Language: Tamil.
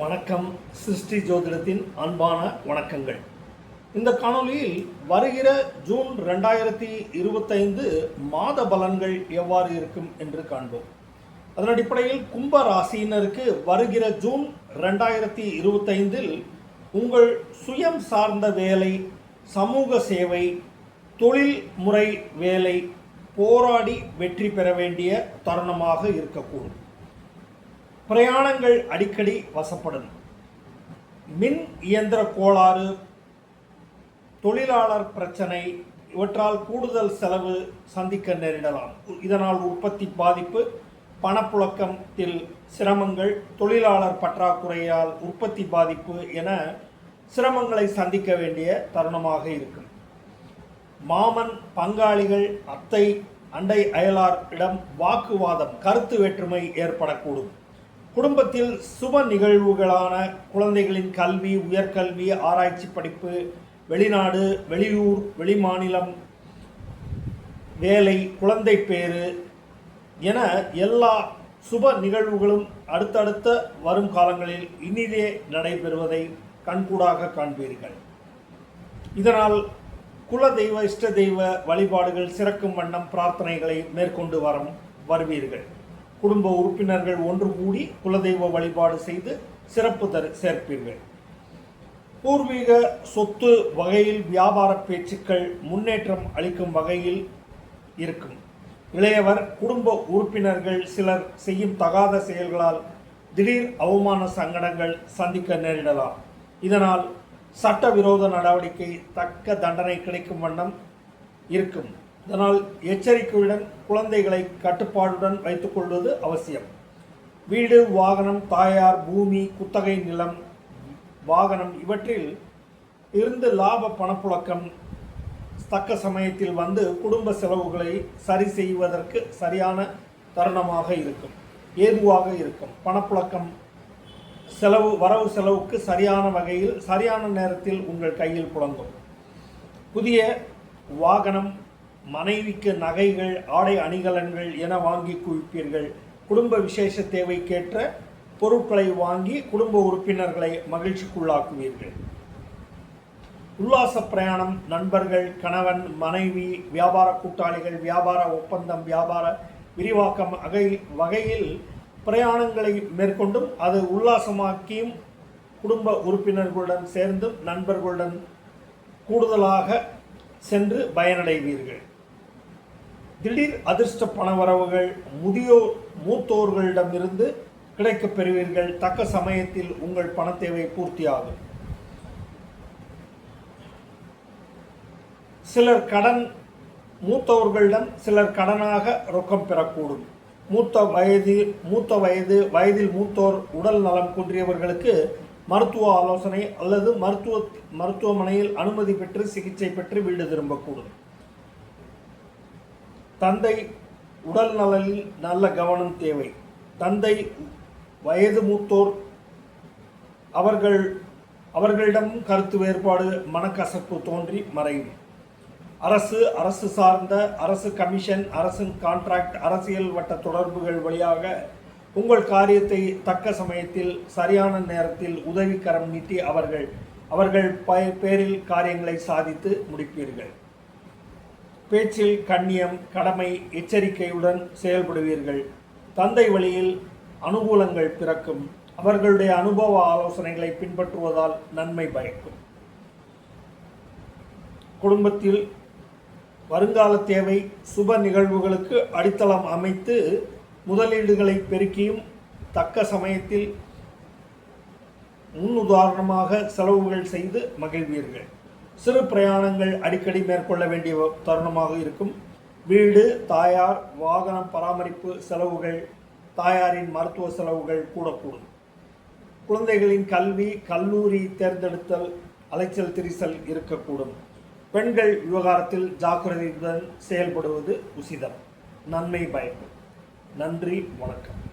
வணக்கம். சிருஷ்டி ஜோதிடத்தின் அன்பான வணக்கங்கள். இந்த காணொலியில் வருகிற ஜூன் ரெண்டாயிரத்தி இருபத்தைந்து மாத பலன்கள் எவ்வாறு இருக்கும் என்று காண்போம். அதன் அடிப்படையில் கும்ப ராசியினருக்கு வருகிற ஜூன் ரெண்டாயிரத்தி இருபத்தைந்தில் உங்கள் சுயம் சார்ந்த வேலை சமூக சேவை தொழில் முறை வேலை போராடி வெற்றி பெற வேண்டிய தருணமாக இருக்கக்கூடும். பிரயாணங்கள் அடிக்கடி வசப்படணும். மின் இயந்திர கோளாறு தொழிலாளர் பிரச்சனை இவற்றால் கூடுதல் செலவு சந்திக்க நேரிடலாம். இதனால் உற்பத்தி பாதிப்பு பணப்புழக்கத்தில் சிரமங்கள் தொழிலாளர் பற்றாக்குறையால் உற்பத்தி பாதிப்பு என சிரமங்களை சந்திக்க வேண்டிய தருணமாக இருக்கும். மாமன் பங்காளிகள் அத்தை அண்டை அயலாரிடம் வாக்குவாதம் கருத்து வேற்றுமை ஏற்படக்கூடும். குடும்பத்தில் சுப நிகழ்வுகளான குழந்தைகளின் கல்வி உயர்கல்வி ஆராய்ச்சி படிப்பு வெளிநாடு வெளியூர் வெளிமாநிலம் வேலை குழந்தை பேறு என எல்லா சுப நிகழ்வுகளும் அடுத்தடுத்த வரும் காலங்களில் இனிதே நடைபெறுவதை கண்கூடாக காண்பீர்கள். இதனால் குல தெய்வ இஷ்ட தெய்வ வழிபாடுகள் சிறக்கும் வண்ணம் பிரார்த்தனைகளை மேற்கொண்டு வரும் வருவீர்கள். குடும்ப உறுப்பினர்கள் ஒன்று கூடி குலதெய்வ வழிபாடு செய்து சிறப்பு தரு சேர்ப்பீர்கள். பூர்வீக சொத்து வகையில் வியாபார பேச்சுக்கள் முன்னேற்றம் அளிக்கும் வகையில் இருக்கும். இளையவர் குடும்ப உறுப்பினர்கள் சிலர் செய்யும் தகாத செயல்களால் திடீர் அவமான சங்கடங்கள் சந்திக்க நேரிடலாம். இதனால் சட்டவிரோத நடவடிக்கை தக்க தண்டனை கிடைக்கும் வண்ணம் இருக்கும். இதனால் எச்சரிக்கையுடன் குழந்தைகளை கட்டுப்பாடுடன் வைத்துக்கொள்வது அவசியம். வீடு வாகனம் தாயார் பூமி குத்தகை நிலம் வாகனம் இவற்றில் இருந்து லாப பணப்புழக்கம் தக்க சமயத்தில் வந்து குடும்ப செலவுகளை சரி செய்வதற்கு சரியான தருணமாக இருக்கும் ஏதுவாக இருக்கும். பணப்புழக்கம் செலவு வரவு செலவுக்கு சரியான வகையில் சரியான நேரத்தில் உங்கள் கையில் புழங்கும். புதிய வாகனம் மனைவிக்கு நகைகள் ஆடை அணிகலன்கள் என வாங்கி குவிப்பீர்கள். குடும்ப விசேஷ தேவைக்கேற்ற பொருட்களை வாங்கி குடும்ப உறுப்பினர்களை மகிழ்ச்சிக்குள்ளாக்குவீர்கள். உல்லாச பிரயாணம் நண்பர்கள் கணவன் மனைவி வியாபார கூட்டாளிகள் வியாபார ஒப்பந்தம் வியாபார விரிவாக்கம் வகை வகையில் பிரயாணங்களை மேற்கொண்டும் அது உல்லாசமாக்கியும் குடும்ப உறுப்பினர்களுடன் சேர்ந்தும் நண்பர்களுடன் கூடுதலாக சென்று பயனடைவீர்கள். திடீர் அதிர்ஷ்ட பணவரவுகள் முதியோர் மூத்தோர்களிடமிருந்து கிடைக்கப் பெறுவீர்கள். தக்க சமயத்தில் உங்கள் பண தேவை பூர்த்தியாகும். சிலர் கடன் மூத்தவர்களிடம் சிலர் கடனாக ரொக்கம் பெறக்கூடும். மூத்த வயது மூத்த வயது வயதில் மூத்தோர் உடல் நலம் குன்றியவர்களுக்கு மருத்துவ ஆலோசனை அல்லது மருத்துவ மருத்துவமனையில் அனுமதி பெற்று சிகிச்சை பெற்று வீடு திரும்பக்கூடும். தந்தை உடல் நலனில் நல்ல கவனம் தேவை. தந்தை வயது மூத்தோர் அவர்கள் அவர்களிடம் கருத்து வேறுபாடு மனக்கசப்பு தோன்றி மறையும். அரசு அரசு சார்ந்த அரசு கமிஷன் அரசின் கான்ட்ராக்ட் அரசியல் வட்ட தொடர்புகள் வழியாக உங்கள் காரியத்தை தக்க சமயத்தில் சரியான நேரத்தில் உதவிக்கரம் நீட்டி அவர்கள் அவர்கள் பேரில் காரியங்களை சாதித்து முடிப்பீர்கள். பேச்சில் கண்ணியம் கடமை எச்சரிக்கையுடன் செயல்படுவீர்கள். தந்தை வழியில் அனுகூலங்கள் பிறக்கும். அவர்களுடைய அனுபவ ஆலோசனைகளை பின்பற்றுவதால் நன்மை பயக்கும். குடும்பத்தில் வருங்கால தேவை சுப நிகழ்வுகளுக்கு அடித்தளம் அமைத்து முதலீடுகளை பெருக்கியும் தக்க சமயத்தில் முன்னுதாரணமாக செலவுகள் செய்து மகிழ்வீர்கள். சிறு பிரயாணங்கள் அடிக்கடி மேற்கொள்ள வேண்டிய தருணமாக இருக்கும். வீடு தாயார் வாகனம் பராமரிப்பு செலவுகள் தாயாரின் மருத்துவ செலவுகள் கூடக்கூடும். குழந்தைகளின் கல்வி கல்லூரி தேர்ந்தெடுத்தல் அலைச்சல் திரிசல் இருக்கக்கூடும். பெண்கள் விவகாரத்தில் ஜாக்கிரதையுடன் செயல்படுவது உசிதம். நன்மை பயக்கும். நன்றி வணக்கம்.